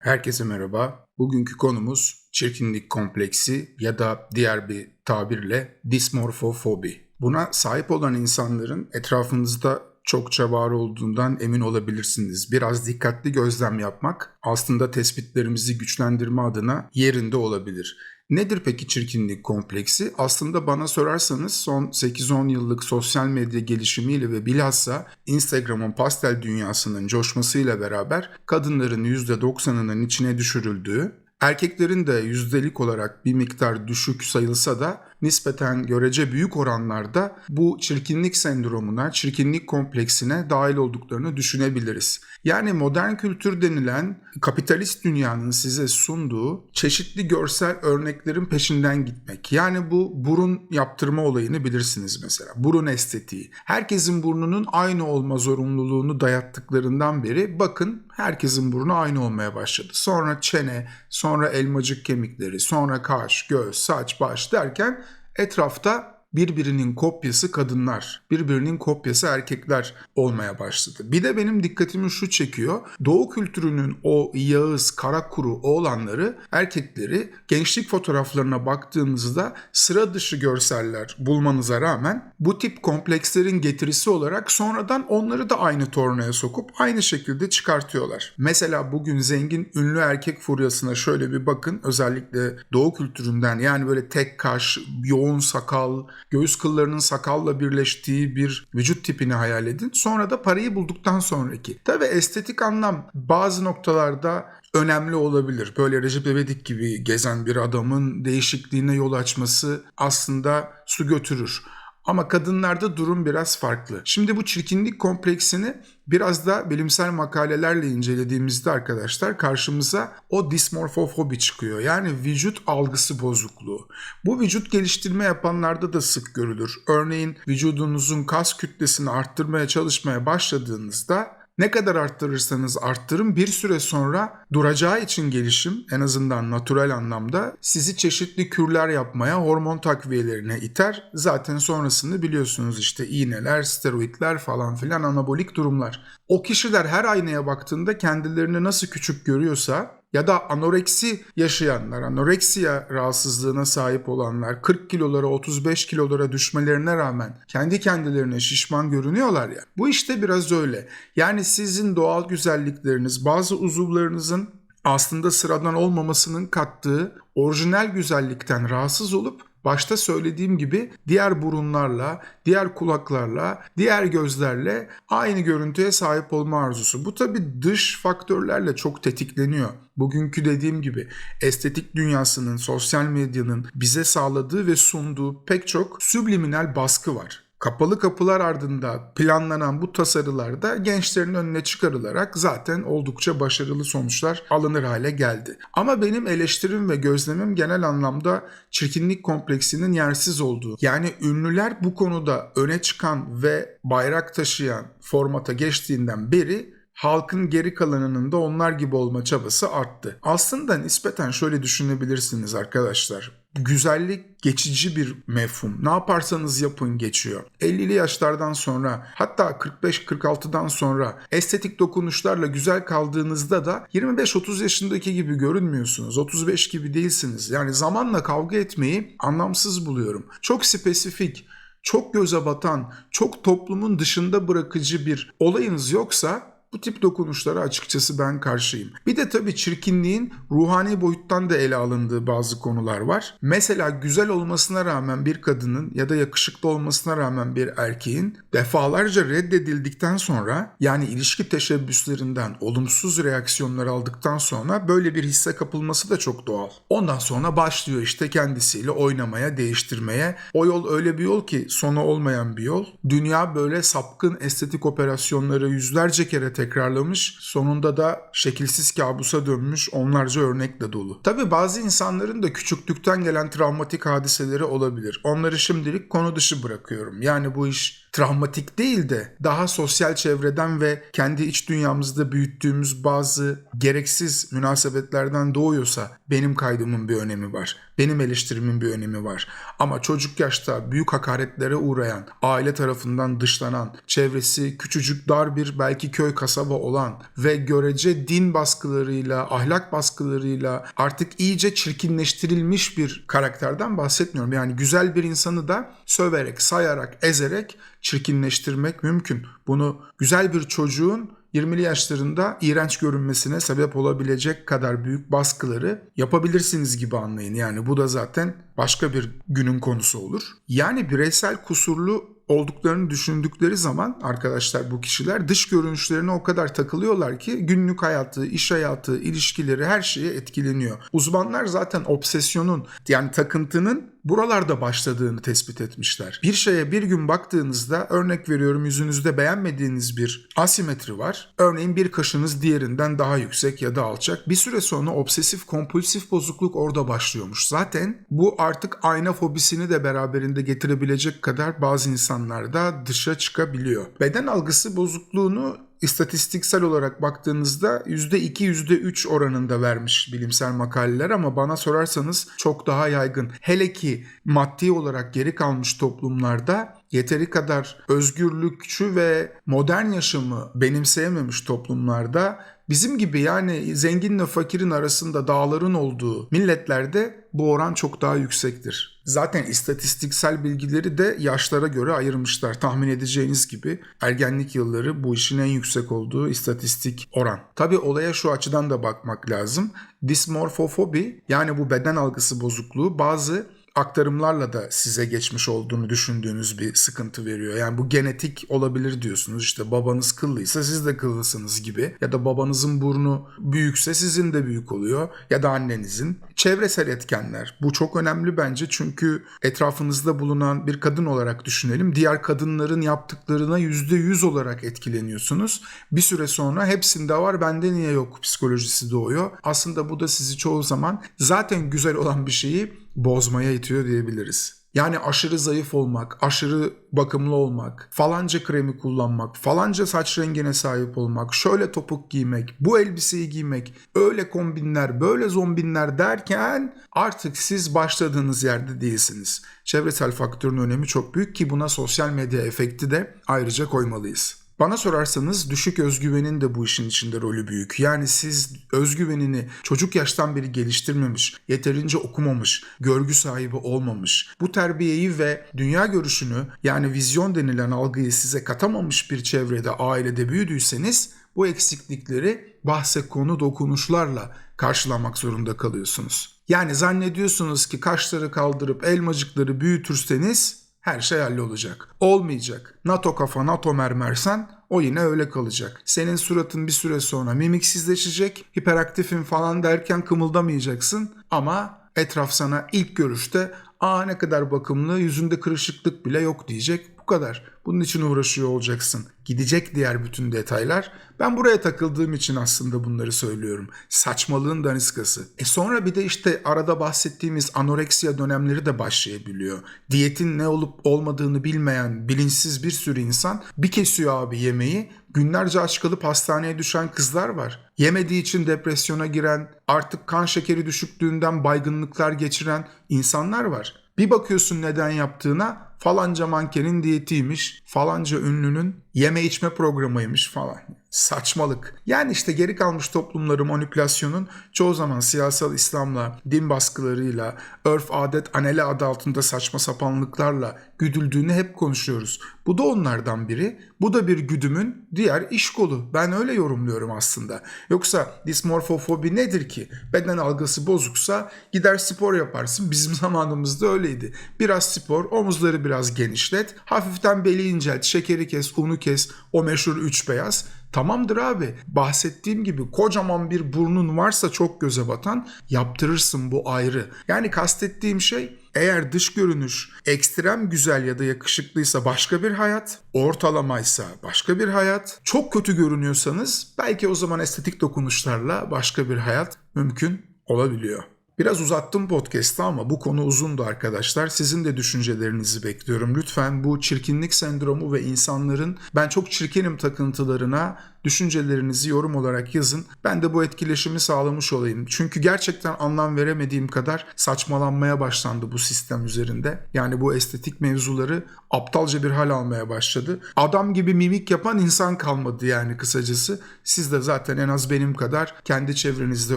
Herkese merhaba. Bugünkü konumuz çirkinlik kompleksi ya da diğer bir tabirle dismorfofobi. Buna sahip olan insanların etrafınızda çokça var olduğundan emin olabilirsiniz. Biraz dikkatli gözlem yapmak aslında tespitlerimizi güçlendirme adına yerinde olabilir. Nedir peki çirkinlik kompleksi? Aslında bana sorarsanız son 8-10 yıllık sosyal medya gelişimiyle ve bilhassa Instagram'ın pastel dünyasının coşmasıyla beraber kadınların %90'ının içine düşürüldüğü, erkeklerin de yüzdelik olarak bir miktar düşük sayılsa da nispeten görece büyük oranlarda bu çirkinlik sendromuna, çirkinlik kompleksine dahil olduklarını düşünebiliriz. Yani modern kültür denilen kapitalist dünyanın size sunduğu çeşitli görsel örneklerin peşinden gitmek. Yani bu burun yaptırma olayını bilirsiniz mesela. Burun estetiği. Herkesin burnunun aynı olma zorunluluğunu dayattıklarından beri bakın herkesin burnu aynı olmaya başladı. Sonra çene, sonra elmacık kemikleri, sonra kaş, göz, saç, baş derken etrafta birbirinin kopyası kadınlar, birbirinin kopyası erkekler olmaya başladı. Bir de benim dikkatimi şu çekiyor. Doğu kültürünün o yağız, kara kuru oğlanları, erkekleri gençlik fotoğraflarına baktığınızda sıra dışı görseller bulmanıza rağmen bu tip komplekslerin getirisi olarak sonradan onları da aynı tornaya sokup aynı şekilde çıkartıyorlar. Mesela bugün zengin ünlü erkek furyasına şöyle bir bakın. Özellikle Doğu kültüründen yani böyle tek kaş, yoğun sakal, göğüs kıllarının sakalla birleştiği bir vücut tipini hayal edin. Sonra da parayı bulduktan sonraki. Tabi estetik anlam bazı noktalarda önemli olabilir. Böyle Recep İvedik gibi gezen bir adamın değişikliğine yol açması aslında su götürür. Ama kadınlarda durum biraz farklı. Şimdi bu çirkinlik kompleksini biraz da bilimsel makalelerle incelediğimizde arkadaşlar karşımıza o dismorfofobi çıkıyor. Yani vücut algısı bozukluğu. Bu vücut geliştirme yapanlarda da sık görülür. Örneğin vücudunuzun kas kütlesini arttırmaya çalışmaya başladığınızda ne kadar arttırırsanız arttırın bir süre sonra duracağı için gelişim en azından natural anlamda sizi çeşitli kürler yapmaya, hormon takviyelerine iter. Zaten sonrasını biliyorsunuz işte iğneler, steroidler falan filan anabolik durumlar. O kişiler her aynaya baktığında kendilerini nasıl küçük görüyorsa ya da anoreksi yaşayanlar, anoreksiya rahatsızlığına sahip olanlar 40 kilolara 35 kilolara düşmelerine rağmen kendi kendilerine şişman görünüyorlar ya. Bu işte biraz öyle. Yani sizin doğal güzellikleriniz, bazı uzuvlarınızın aslında sıradan olmamasının kattığı orijinal güzellikten rahatsız olup başta söylediğim gibi diğer burunlarla, diğer kulaklarla, diğer gözlerle aynı görüntüye sahip olma arzusu. Bu tabi dış faktörlerle çok tetikleniyor. Bugünkü dediğim gibi estetik dünyasının, sosyal medyanın bize sağladığı ve sunduğu pek çok subliminal baskı var. Kapalı kapılar ardında planlanan bu tasarılarda gençlerin önüne çıkarılarak zaten oldukça başarılı sonuçlar alınır hale geldi. Ama benim eleştirim ve gözlemim genel anlamda çirkinlik kompleksinin yersiz olduğu. Yani ünlüler bu konuda öne çıkan ve bayrak taşıyan formata geçtiğinden beri halkın geri kalanının da onlar gibi olma çabası arttı. Aslında nispeten şöyle düşünebilirsiniz arkadaşlar. Güzellik geçici bir mefhum. Ne yaparsanız yapın geçiyor. 50'li yaşlardan sonra hatta 45-46'dan sonra estetik dokunuşlarla güzel kaldığınızda da 25-30 yaşındaki gibi görünmüyorsunuz. 35 gibi değilsiniz. Yani zamanla kavga etmeyi anlamsız buluyorum. Çok spesifik, çok göze batan, çok toplumun dışında bırakıcı bir olayınız yoksa bu tip dokunuşlara açıkçası ben karşıyım. Bir de tabii çirkinliğin ruhani boyuttan da ele alındığı bazı konular var. Mesela güzel olmasına rağmen bir kadının ya da yakışıklı olmasına rağmen bir erkeğin defalarca reddedildikten sonra yani ilişki teşebbüslerinden olumsuz reaksiyonlar aldıktan sonra böyle bir hisse kapılması da çok doğal. Ondan sonra başlıyor işte kendisiyle oynamaya, değiştirmeye. O yol öyle bir yol ki sonu olmayan bir yol. Dünya böyle sapkın estetik operasyonları yüzlerce kere tekrarlamış. Sonunda da şekilsiz kabusa dönmüş onlarca örnekle dolu. Tabi bazı insanların da küçüklükten gelen travmatik hadiseleri olabilir. Onları şimdilik konu dışı bırakıyorum. Yani bu iş travmatik değil de daha sosyal çevreden ve kendi iç dünyamızda büyüttüğümüz bazı gereksiz münasebetlerden doğuyorsa benim kaydımın bir önemi var. Benim eleştirimin bir önemi var. Ama çocuk yaşta büyük hakaretlere uğrayan, aile tarafından dışlanan, çevresi küçücük dar bir belki köy kasaba olan ve görece din baskılarıyla, ahlak baskılarıyla artık iyice çirkinleştirilmiş bir karakterden bahsetmiyorum. Yani güzel bir insanı da söverek, sayarak, ezerek çirkinleştirmek mümkün. Bunu güzel bir çocuğun 20'li yaşlarında iğrenç görünmesine sebep olabilecek kadar büyük baskıları yapabilirsiniz gibi anlayın. Yani bu da zaten başka bir günün konusu olur. Yani bireysel kusurlu olduklarını düşündükleri zaman arkadaşlar bu kişiler dış görünüşlerine o kadar takılıyorlar ki günlük hayatı, iş hayatı, ilişkileri her şeye etkileniyor. Uzmanlar zaten obsesyonun yani takıntının buralarda başladığını tespit etmişler. Bir şeye bir gün baktığınızda örnek veriyorum yüzünüzde beğenmediğiniz bir asimetri var. Örneğin bir kaşınız diğerinden daha yüksek ya da alçak. Bir süre sonra obsesif kompulsif bozukluk orada başlıyormuş. Zaten bu artık ayna fobisini de beraberinde getirebilecek kadar bazı insanlarda dışa çıkabiliyor. Beden algısı bozukluğunu istatistiksel olarak baktığınızda %2 %3 oranında vermiş bilimsel makaleler ama bana sorarsanız çok daha yaygın. Hele ki maddi olarak geri kalmış toplumlarda yeteri kadar özgürlükçü ve modern yaşamı benimseyememiş toplumlarda bizim gibi yani zenginle fakirin arasında dağların olduğu milletlerde bu oran çok daha yüksektir. Zaten istatistiksel bilgileri de yaşlara göre ayırmışlar. Tahmin edeceğiniz gibi ergenlik yılları bu işin en yüksek olduğu istatistik oran. Tabi olaya şu açıdan da bakmak lazım. Dismorfofobi yani bu beden algısı bozukluğu bazı aktarımlarla da size geçmiş olduğunu düşündüğünüz bir sıkıntı veriyor. Yani bu genetik olabilir diyorsunuz. İşte babanız kıllıysa siz de kıllısınız gibi. Ya da babanızın burnu büyükse sizin de büyük oluyor. Ya da annenizin. Çevresel etkenler. Bu çok önemli bence çünkü etrafınızda bulunan bir kadın olarak düşünelim. Diğer kadınların yaptıklarına %100 olarak etkileniyorsunuz. Bir süre sonra hepsinde var bende niye yok psikolojisi doğuyor. Aslında bu da sizi çoğu zaman zaten güzel olan bir şeyi bozmaya itiyor diyebiliriz. Yani aşırı zayıf olmak, aşırı bakımlı olmak, falanca kremi kullanmak, falanca saç rengine sahip olmak, şöyle topuk giymek, bu elbiseyi giymek, öyle kombinler, böyle zombinler derken artık siz başladığınız yerde değilsiniz. Çevresel faktörün önemi çok büyük ki buna sosyal medya efekti de ayrıca koymalıyız. Bana sorarsanız düşük özgüvenin de bu işin içinde rolü büyük. Yani siz özgüvenini çocuk yaştan beri geliştirmemiş, yeterince okumamış, görgü sahibi olmamış, bu terbiyeyi ve dünya görüşünü yani vizyon denilen algıyı size katamamış bir çevrede, ailede büyüdüyseniz bu eksiklikleri bahse konu dokunuşlarla karşılamak zorunda kalıyorsunuz. Yani zannediyorsunuz ki kaşları kaldırıp elmacıkları büyütürseniz her şey hallolacak. Olmayacak. NATO kafa NATO mermersen o yine öyle kalacak. Senin suratın bir süre sonra mimiksizleşecek, hiperaktifin falan derken kımıldamayacaksın ama etraf sana ilk görüşte aa ne kadar bakımlı yüzünde kırışıklık bile yok diyecek kadar. Bunun için uğraşıyor olacaksın. Gidecek diğer bütün detaylar. Ben buraya takıldığım için aslında bunları söylüyorum. Saçmalığın daniskası. E sonra bir de işte arada bahsettiğimiz anoreksiya dönemleri de başlayabiliyor. Diyetin ne olup olmadığını bilmeyen bilinçsiz bir sürü insan bir kesiyor abi yemeği. Günlerce aç kalıp hastaneye düşen kızlar var. Yemediği için depresyona giren, artık kan şekeri düşüklüğünden baygınlıklar geçiren insanlar var. Bir bakıyorsun neden yaptığına falanca mankenin diyetiymiş, falanca ünlünün yeme içme programıymış falan. Saçmalık. Yani işte geri kalmış toplumları manipülasyonun çoğu zaman siyasal İslam'la, din baskılarıyla, örf adet anele adı altında saçma sapanlıklarla güdüldüğünü hep konuşuyoruz. Bu da onlardan biri. Bu da bir güdümün diğer iş kolu. Ben öyle yorumluyorum aslında. Yoksa dismorfofobi nedir ki? Beden algısı bozuksa gider spor yaparsın. Bizim zamanımızda öyleydi. Biraz spor, omuzları biraz genişlet, hafiften beli incelt, şekeri kes, unu kes, o meşhur üç beyaz. Tamamdır abi. Bahsettiğim gibi kocaman bir burnun varsa çok göze batan yaptırırsın bu ayrı. Yani kastettiğim şey eğer dış görünüş ekstrem güzel ya da yakışıklıysa başka bir hayat, ortalamaysa başka bir hayat, çok kötü görünüyorsanız belki o zaman estetik dokunuşlarla başka bir hayat mümkün olabiliyor. Biraz uzattım podcast'ı ama bu konu uzundu arkadaşlar. Sizin de düşüncelerinizi bekliyorum. Lütfen bu çirkinlik sendromu ve insanların ben çok çirkinim takıntılarına düşüncelerinizi yorum olarak yazın. Ben de bu etkileşimi sağlamış olayım. Çünkü gerçekten anlam veremediğim kadar saçmalanmaya başlandı bu sistem üzerinde. Yani bu estetik mevzuları aptalca bir hal almaya başladı. Adam gibi mimik yapan insan kalmadı yani kısacası. Siz de zaten en az benim kadar kendi çevrenizde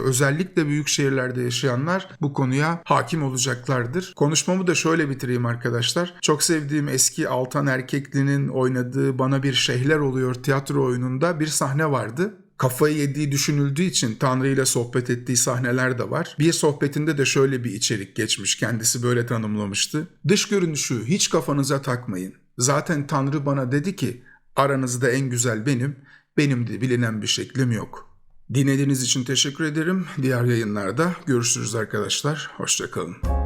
özellikle büyük şehirlerde yaşayanlar bu konuya hakim olacaklardır. Konuşmamı da şöyle bitireyim arkadaşlar. Çok sevdiğim eski Altan Erkekli'nin oynadığı Bana Bir Şeyler Oluyor tiyatro oyununda bir sahne vardı kafayı yediği düşünüldüğü için Tanrı ile sohbet ettiği sahneler de var. Bir sohbetinde de şöyle bir içerik geçmiş. Kendisi böyle tanımlamıştı. Dış görünüşü hiç kafanıza takmayın. Zaten Tanrı bana dedi ki aranızda en güzel benim, benim de bilinen bir şeklim yok. Dinlediğiniz için teşekkür ederim. Diğer yayınlarda görüşürüz arkadaşlar. Hoşçakalın.